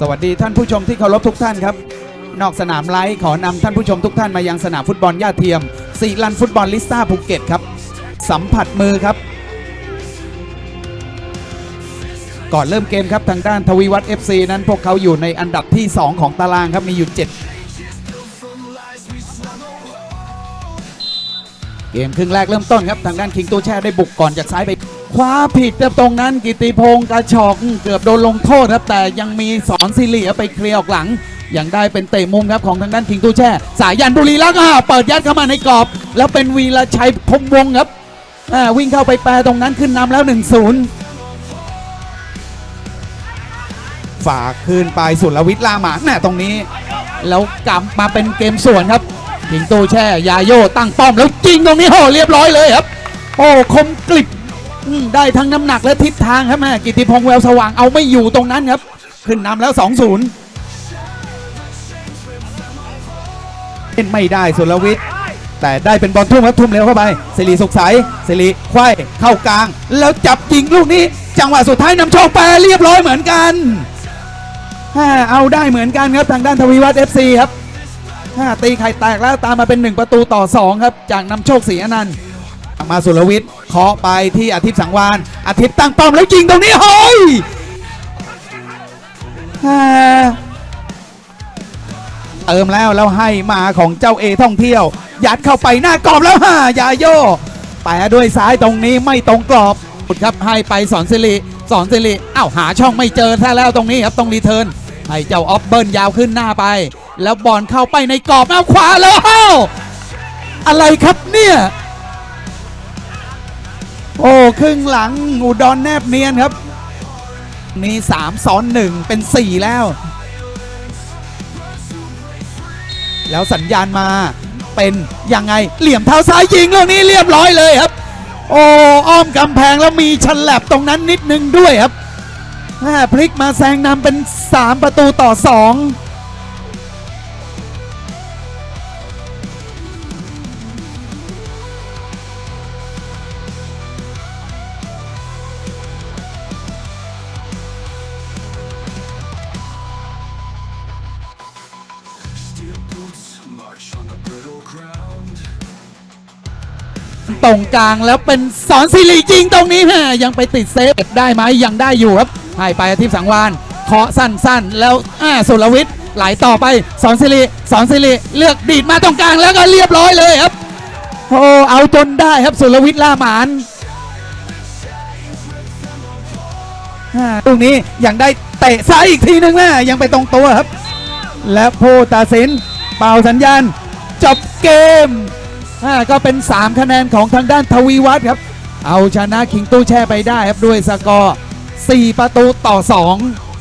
สวัสดีท่านผู้ชมที่เคารพทุกท่านครับ นอกสนามไลฟ์ขอนำท่านผู้ชมทุกท่านมายังสนามฟุตบอลย่าเทียมสีลันฟุตบอลลิสตาภูเก็ตครับ สัมผัสมือครับ ก่อนเริ่มเกมครับทางด้านทวีวัฒน์ FC นั้นพวกเขาอยู่ในอันดับที่ 2 ของตารางครับมีอยู่ 7เกมครึ่งแรกเริ่มต้นครับ ทางด้านคิงตู้แช่ได้บุกก่อนจากซ้ายไป คว้าผิดครับตรงนั้นกิติพงศ์กระชอกเกือบโดนลงโทษครับแต่ยังมีสอนซิริเอาไปเคลียร์ออกหลังยังได้เป็นเตะมุมครับของทางด้านคิงตู้แช่ สายยันบุรีแล้วก็เปิดยัดเข้ามาในกรอบ แล้วเป็นวีรชัยพรหมวงศ์ครับอ่าวิ่งเข้าไปแปรตรงนั้นขึ้นนำแล้ว 1-0 ฝากคืนไปสุรวิทย์ลาหมาน่ะตรงนี้ แล้วกลับมาเป็นเกมสวนครับทิงโตแช่ ยาโยตั้งป้อมแล้วจริงตรงนี้โหเรียบร้อยเลยครับ โอ้คมกลิบ อืมได้ทั้งน้ำหนักและทิศทางครับแม่กิติพงษ์แววสว่างเอาไม่อยู่ตรงนั้นครับ ขึ้นนำแล้ว 2-0เล่นไม่ได้สุรวิทย์แต่ได้เป็นบอลทุ่มครับทุ่มเร็วเข้าไปสิริสุขใสสิริควายเข้ากลาง แล้วจับยิงลูกนี้ จังหวะสุดท้ายนำโชคแปเรียบร้อยเหมือนกันฮ่าเอาได้เหมือนกันครับทางด้านทวีวัฒน์ FC ครับฮ่าตีไข่แตกแล้วตามมาเป็น 1 ประตูต่อ 2 ครับ จากนำโชคศรีอนันต์ มาสุรวิทย์เคาะไปที่อาทิตย์สังวานอาทิตย์ตั้งป้อมแล้วยิงตรงนี้เฮ้ยเติมแล้วแล้วให้มาของเจ้าเอท่องเที่ยว ยัดเข้าไปหน้ากรอบแล้วฮ่ายาโยแปะด้วยซ้ายตรงนี้ไม่ตรงกรอบสุดครับให้ไปสอนสิริสอนสิริอ้าวหาช่องไม่เจอแท้แล้วตรงนี้ครับต้องรีเทิร์นให้เจ้าออฟเบิร์นยาวขึ้นหน้าไป แล้วบอลเข้าไปในกรอบเอาขวาแล้วอ้าวอะไรครับเนี่ย โอ้ครึ่งหลังอุดรแนบเนียนครับนี่3ซ้อน1เป็น4แล้ว แล้วสัญญาณมาเป็นยังไงเหลี่ยมเท้าซ้ายยิงลูกนี้เรียบร้อยเลยครับ โอ้อ้อมกำแพงแล้วมีฉลับตรงนั้นนิดนึงด้วยครับพลิกมาแซงนำเป็น 3 ประตูต่อ 2 ตรงกลางแล้วเป็นสอนสิริจริงตรงนี้แม่ยังไปติดเซฟได้ไหมยังได้อยู่ครับให้ไปอาทิตย์สังวานเคาะสั้นๆ แล้วอ่าสุรวิทย์ไหลต่อไปสอนสิริสอนสิริเลือกดีดมาตรงกลางแล้วก็เรียบร้อยเลยครับโอ้เอาจนได้ครับสุรวิทย์ล่าหมานตรงนี้ยังได้เตะซ้ายอีกทีนึงแม่ยังไปตรงตัวครับ และผู้ตัดสินเป่าสัญญาณจบเกม อ่าก็เป็น 3 คะแนนของทางด้านทวีวัฒน์ครับ เอาชนะคิงตู้แช่ไปได้ครับด้วยสกอร์ 4 ประตูต่อ 2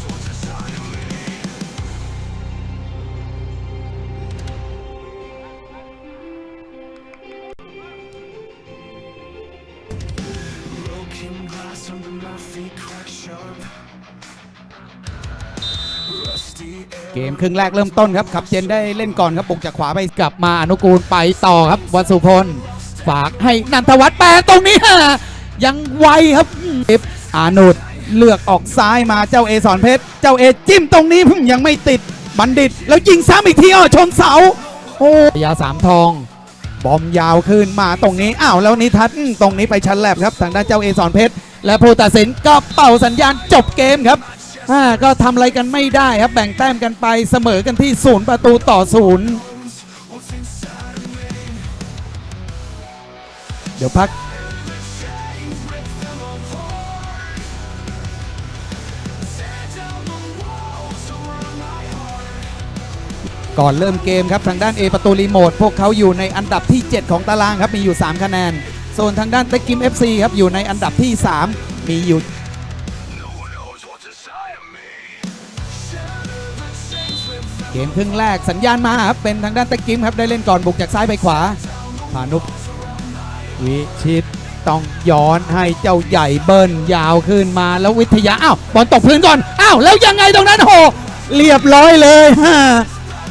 ครึ่งแรกเริ่มต้นครับขับเจนได้เล่นก่อนครับบุกจากขวาไปกลับมาอนุกูลไปต่อครับวัสุพลฝากให้นันทวัฒน์แปลตรงนี้ฮะยังไวครับเอฟอานุดเลือกออกซ้ายมาเจ้าเอสอนเพชรเจ้าเอจิ้มตรงนี้ยังไม่ติดบัณฑิต แล้วยิงซ้ำอีกทีอ้อชนเสาโอ้ยาสามทอง บอมยาวขึ้นมาตรงนี้อ้าวแล้วนิทัศน์ตรงนี้ไปชั้นแลบครับทางด้านเจ้าเอสอนเพชรและผู้ตัดสินก็เป่าสัญญาณจบเกมครับ อ่าก็ทำอะไรกันไม่ได้ครับแบ่งแต้มกันไปเสมอกันที่ศูนย์ประตูต่อศูนย์เดี๋ยวพักก่อนเริ่มเกมครับทางด้าน A ประตูรีโมทพวกเขาอยู่ในอันดับที่ 7 ของตารางครับมีอยู่ 3 คะแนน ส่วนทางด้านเต็กกิม FC ครับอยู่ในอันดับที่ 3 มีอยู่ เกมครึ่งแรกสัญญาณมาครับ เป็นทางด้านเต็กกิมครับ ได้เล่นก่อนบุกจากซ้ายไปขวาพานุพวิชิตต้องย้อนให้เจ้าใหญ่เบิ้ลยาวขึ้นมาแล้ววิทยาอ้าวบอลตกพื้นก่อนอ้าวแล้วยังไงตรงนั้นโหเรียบร้อยเลยฮะ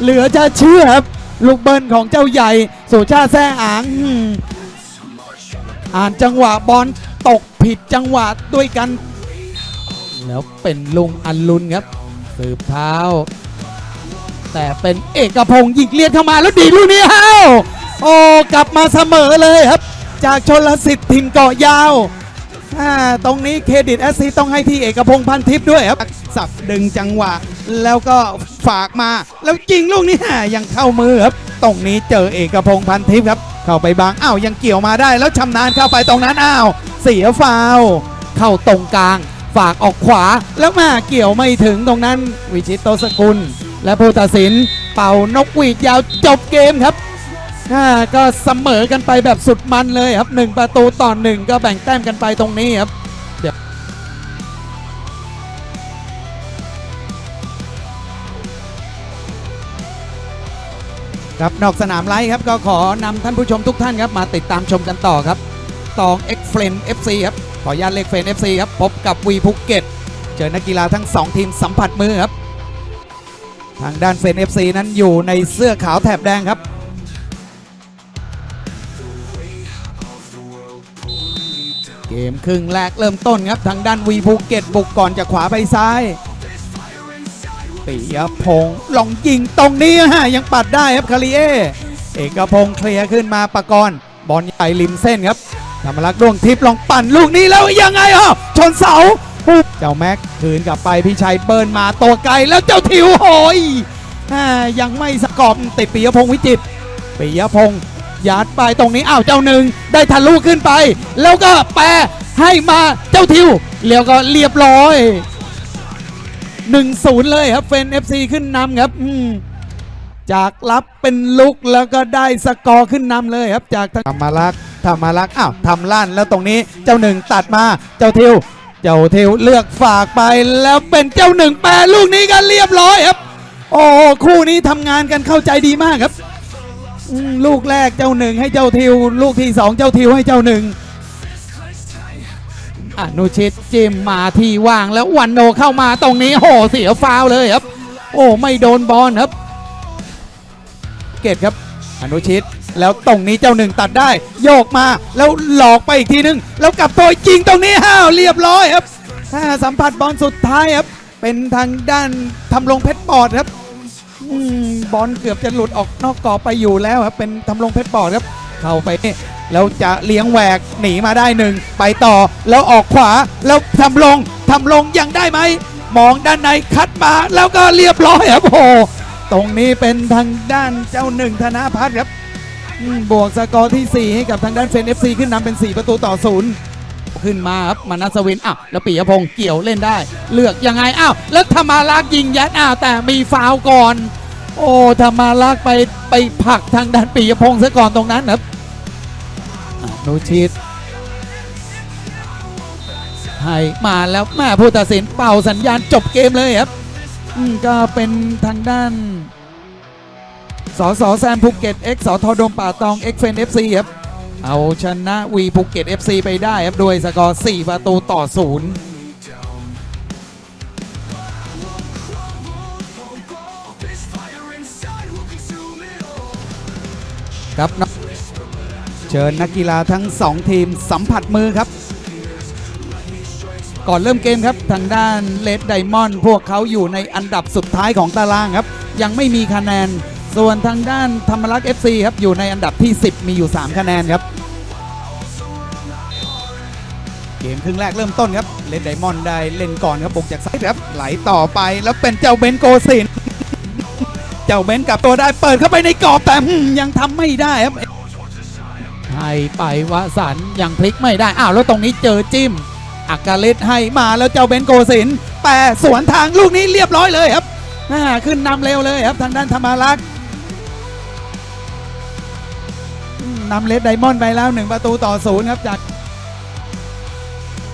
เหลือจะเชื่อครับลูกเบิ้ลของเจ้าใหญ่สุชาติแซ่อางอ่านจังหวะบอลตกผิดจังหวะด้วยกัน แล้วเป็นลุงอันลุนครับสืบเท้า แต่เป็นเอกพงศ์ยิงเลียนเข้ามาแล้วดีลูกนี้ฮ้าโอ้กลับมาเสมอเลยครับ จากชนลสิทธิ์ถิ่นเกาะยาวอ่าตรงนี้เครดิตแอสซีต้องให้ที่เอกพงศ์พันทิพย์ด้วยครับ สับดึงจังหวะ แล้วก็ฝากมาแล้วจริงลูกนี้อ่ายังเข้ามือครับ ตรงนี้เจอเอกพงศ์พันทิพย์ครับ เข้าไปบางอ้าวยังเกี่ยวมาได้ แล้วชำนาญเข้าไปตรงนั้นอ้าวเสียฟาวเข้าตรงกลาง ฝากออกขวาแล้วมาเกี่ยวไม่ถึงตรงนั้น วิชิตโตสกุล และผู้ตัดสิน เป่านกหวีดยาวจบเกมครับก็เสมอกันไปแบบสุดมันเลยครับหนึ่งประตูต่อหนึ่งก็แบ่งแต้มกันไปตรงนี้ครับเดี๋ยวครับนอกสนามไลฟ์ครับก็ขอนำท่านผู้ชมทุกท่านครับ มาติดตามชมกันต่อครับ ตอง X f r i e n d FC ครับ ขออนุญาตเลขเฟรน FC ครับพบกับวีภูเก็ตเจอนักกีฬาทั้ง 2 ทีมสัมผัสมือครับ ทางด้านเฟรน FC นั้นอยู่ในเสื้อขาวแถบแดงครับ เกมครึ่งแรกเริ่มต้นครับ ทางด้านวีภูเก็ตบุกก่อนจากขวาไปซ้ายปิยพงศ์ลองยิงตรงนี้ฮะยังปัดได้ครับคาริเอเอกพงศ์เคลียร์ขึ้นมาประกรณ์บอลใหญ่ริมเส้นครับ ธรรมรักษ์ดวงทิพย์ลองปั่นลูกนี้แล้วยังไงอะชนเสาปุ๊บเจ้าแม็กคืนกลับไปพี่ชัยเบิร์นมาตัวไกลแล้วเจ้าทิวโหยยังไม่สกอบติดปิยพงศ์วิจิตปิยพงศ์ยัดไปตรงนี้อ้าวเจ้าหนึ่งได้ทะลุขึ้นไป แล้วก็แปรให้มาเจ้าทิวแล้วก็เรียบร้อย 1-0 เลยครับเฟน FC ขึ้นนำครับจากรับเป็นลุกแล้วก็ได้สกอร์ขึ้นนำเลยครับจากธรรมรักษ์ ธรรมรักษ์อ้าวทำลั่นแล้วตรงนี้เจ้าหนึ่งตัดมาเจ้าทิว เจ้าทิวเลือกฝากไปแล้วเป็นเจ้าหนึ่งแปรลูกนี้กันเรียบร้อยครับ โอ้คู่นี้ทำงานกันเข้าใจดีมากครับลูกแรกเจ้าหนึ่งให้เจ้าทิว ลูกที่สองเจ้าทิวให้เจ้าหนึ่งอนุชิตจิมมาที่ว่างแล้ววันโนเข้ามาตรงนี้โหเสียฟาวเลยครับ โอ้ไม่โดนบอลครับ เกตครับ อนุชิต แล้วตรงนี้เจ้าหนึ่งตัดได้ โยกมาแล้วหลอกไปอีกทีนึง แล้วกลับตัวจริงตรงนี้ห้าวเรียบร้อยครับ ถ้าสัมผัสบอลสุดท้ายครับ เป็นทางด้านทำลงเพชรปอดครับอบอลเกือบจะหลุดออกนอกกรอบไปอยู่แล้วครับ เป็นทำลงเพชรปอดครับ เข้าไปแล้วจะเลี้ยงแหวกหนีมาได้หนึ่งไปต่อแล้วออกขวาแล้วทำลงทำลงยังได้ไหมมองด้านในคัดมาแล้วก็เรียบร้อยครับโอ้ตรงนี้เป็นทางด้านเจ้าหนึ่งธนาพัฒน์ครับ บวกสกอร์ที่ 4 ให้กับทางด้านเฟนเอฟซีขึ้นนำเป็น 4 ประตูต่อศูนย์ขึ้นมาครับมานัสวินอ้าวแล้วปิยพงศ์เกี่ยวเล่นได้ เลือกยังไงอ้าวแล้วธรรมารักษ์ยิงยัดอ้าวแต่มีฟาวล์ก่อน โอ้ธรรมารักษ์ไปไปผลักทางด้านปิยพงศ์ซะก่อนตรงนั้นครับอนุชิตให้มาแล้วแม่ผู้ตัดสินเป่าสัญญาณจบเกมเลยครับอืมก็เป็นทางด้าน สสแซมภูเก็ต X สทดมป่าตอง X เฟน FC ครับ เอาชนะวีภูเก็ต FC ไปได้ครับ โดยสกอร์ 4 ประตูต่อ 0ครับเชิญนักกีฬาทั้ง 2 ทีมสัมผัสมือครับ ก่อนเริ่มเกมครับ ทางด้านเลดไดมอนด์พวกเขาอยู่ในอันดับสุดท้ายของตารางครับ ยังไม่มีคะแนน ส่วนทางด้านธรรมรักษ์ FC ครับ อยู่ในอันดับที่ 10 มีอยู่ 3 คะแนนครับ เกมครึ่งแรกเริ่มต้นครับ เลดไดมอนด์ได้เล่นก่อนครับบุกจากซ้ายครับ ไหลต่อไปแล้วเป็นเจ้าเบนโกสิน เจ้าเบนกลับตัวได้เปิดเข้าไปในกรอบแต่ยังทำไม่ได้ครับให้ไปวสันยังพลิกไม่ได้ อ้าว แล้วตรงนี้เจอจิ้มอักกาเลตให้มาแล้วเจ้าเบนโกสินแปรสวนทางลูกนี้เรียบร้อยเลยครับขึ้นนำเร็วเลยครับทางด้านธรรมรักษ์ นำเลดไดมอนด์ไปแล้วหนึ่งประตูต่อศูนย์ครับจาก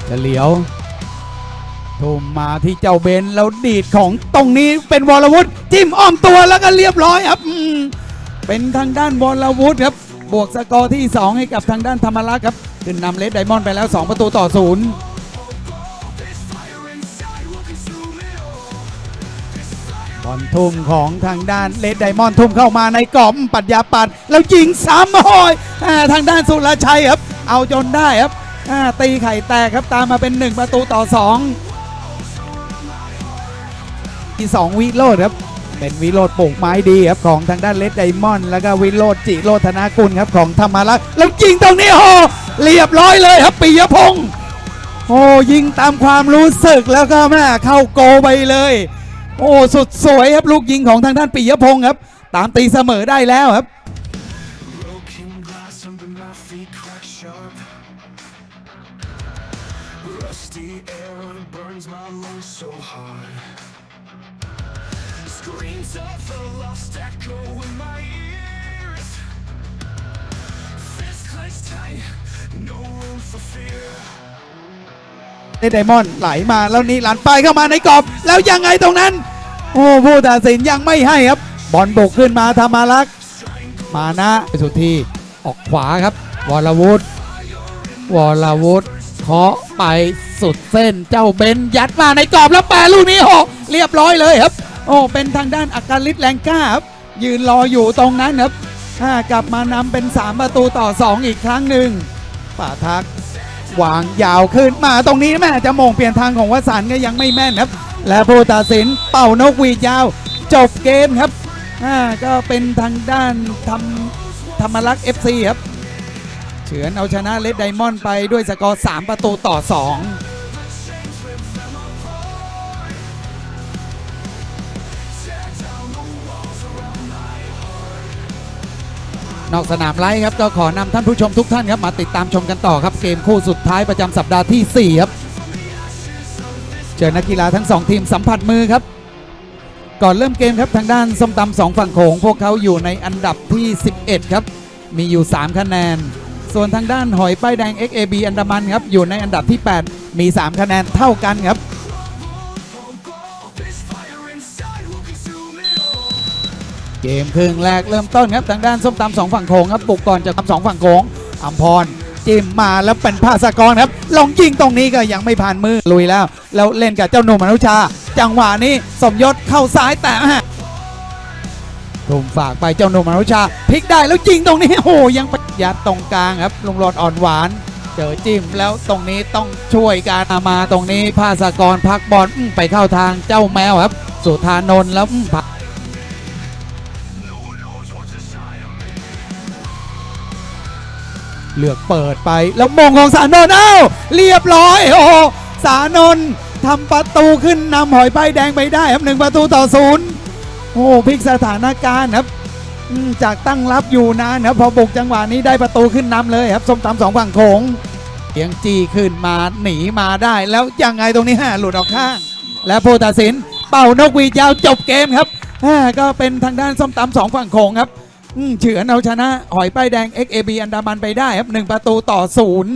จะเหลียวทุ่มมาที่เจ้าเบนแล้วดีดของตรงนี้เป็นวรวุฒิจิ้มอ้อมตัวแล้วก็เรียบร้อยครับเป็นทางด้านวรวุฒิครับ บวกสกอร์ที่ 2 ให้กับทางด้านธรรมรักษ์ครับขึ้นนำเลดไดมอนด์ไปแล้ว 2 ประตูต่อศูนย์ บอลทุ่มของทางด้านเลดไดมอนทุ่มเข้ามาในกรอบปัดยาปัดแล้วยิงซ้ำโอ้ยอ่าทางด้านสุรชัยครับ เอาจนได้ครับตีไข่แตกครับตามมาเป็น 1 ประตูต่อ 2 ที่สองวิโรดครับ เป็นวิโรดปลูกไม้ดีครับของทางด้านเลดไดมอนแล้วก็วิโรดจิโรธนากุลครับของธรรมรักษ์แล้วยิงตรงนี้โอ้เรียบร้อยเลยครับปิยพงศ์โอ้ยิงตามความรู้สึกแล้วก็แม่เข้าโกไปเลย โอ้สุดสวยครับลูกยิงของทางด้านปิยพงศ์ครับ ตามตีเสมอได้แล้วครับ Broken glass under my feet crack sharp Rusty air burns my lungs so hard Screams of the lost echo in my ears Fist clenched tight, no room for fear เดไดมอนด์ไหลมาแล้วนี่หลันไปเข้ามาในกรอบ แล้วยังไงตรงนั้น โอ้ผู้ตัดสินยังไม่ให้ครับ บอลบกขึ้นมาธรรมารักษ์มานะไปสุดทีออกขวาครับ วรวุฒิวรวุฒิเคาะไปสุดเส้นเจ้าเบนยัดมาในกรอบแล้วแปรลูกนี้โอ้เรียบร้อยเลยครับ โอ้เป็นทางด้านอาการลิศแรงกล้าครับยืนรออยู่ตรงนั้นครับกลับมานำเป็น 3 ประตูต่อ 2 อีกครั้งหนึ่งป่าทัก วางยาวขึ้นมาตรงนี้แม่จะมงเปลี่ยนทางของวสันก็ยังไม่แม่นครับ และผู้ตัดสินเป่านกหวีดยาว จบเกมครับอ่าก็เป็นทางด้านธรรมธรรมรักษ์ FC ครับ เฉือนเอาชนะเลดไดมอนด์ไปด้วยสกอร์ 3 ประตูต่อ 2 นอกสนามไลฟ์ครับก็ขอนำท่านผู้ชมทุกท่านครับมาติดตามชมกันต่อครับเกมคู่สุดท้ายประจำสัปดาห์ที่ 4 ครับ เจอนักกีฬาทั้ง 2 ทีมสัมผัสมือครับ ก่อนเริ่มเกมครับทางด้านส้มตำสองฝั่งโขงพวกเขาอยู่ในอันดับที่ 11 ครับ มีอยู่ 3 คะแนน ส่วนทางด้านหอยป้ายแดง XAB อันดามันครับอยู่ในอันดับที่ 8 มี 3 คะแนนเท่ากันครับ กมครึ่งแรกเริ่มต้นครับทางด้านส้มตำสองฝั่งโขงครับบุกก่อนจากทำสองฝั่งโขงอัมพรจิ้มมาแล้วเป็นภาสกรครับลองยิงตรงนี้ก็ยังไม่ผ่านมือลุยแล้ว แล้วเล่นกับเจ้าหนุ่มอนุชา จังหวะนี้สมยศเข้าซ้ายแต่ฮะทุ่มฝากไปเจ้าหนุ่มอนุชาพลิกได้แล้วยิงตรงนี้โอ้ยังประยัดตรงกลางครับลุงหลอดอ่อนหวาน เจอจิ้มแล้วตรงนี้ต้องช่วยการมาตรงนี้ภาสกรพักบอลไปเข้าทางเจ้าแมวครับ สุธานนท์แล้วผัก เลือกเปิดไปแล้วมงของสานนท์เอ้าเรียบร้อยโอ้สานนท์ทำประตูขึ้นนำหอยใบแดงไปได้ครับหนึ่งประตูต่อศูนย์โอ้พลิกสถานการณ์ครับจากตั้งรับอยู่นานครับพอบุกจังหวะนี้ได้ประตูขึ้นนำเลยครับส้มตำสองฝั่งโขงเสียงจีขึ้นมาหนีมาได้แล้วยังไงตรงนี้ฮะหลุดออกข้าง และผู้ตัดสินเป่านกหวีดยาวจบเกมครับอ่าก็เป็นทางด้านส้มตำสองฝั่งโขงครับ อืมเฉือนเอาชนะ หอยป้ายแดง XAB อันดามันไปได้ครับ1ประตูต่อศูนย์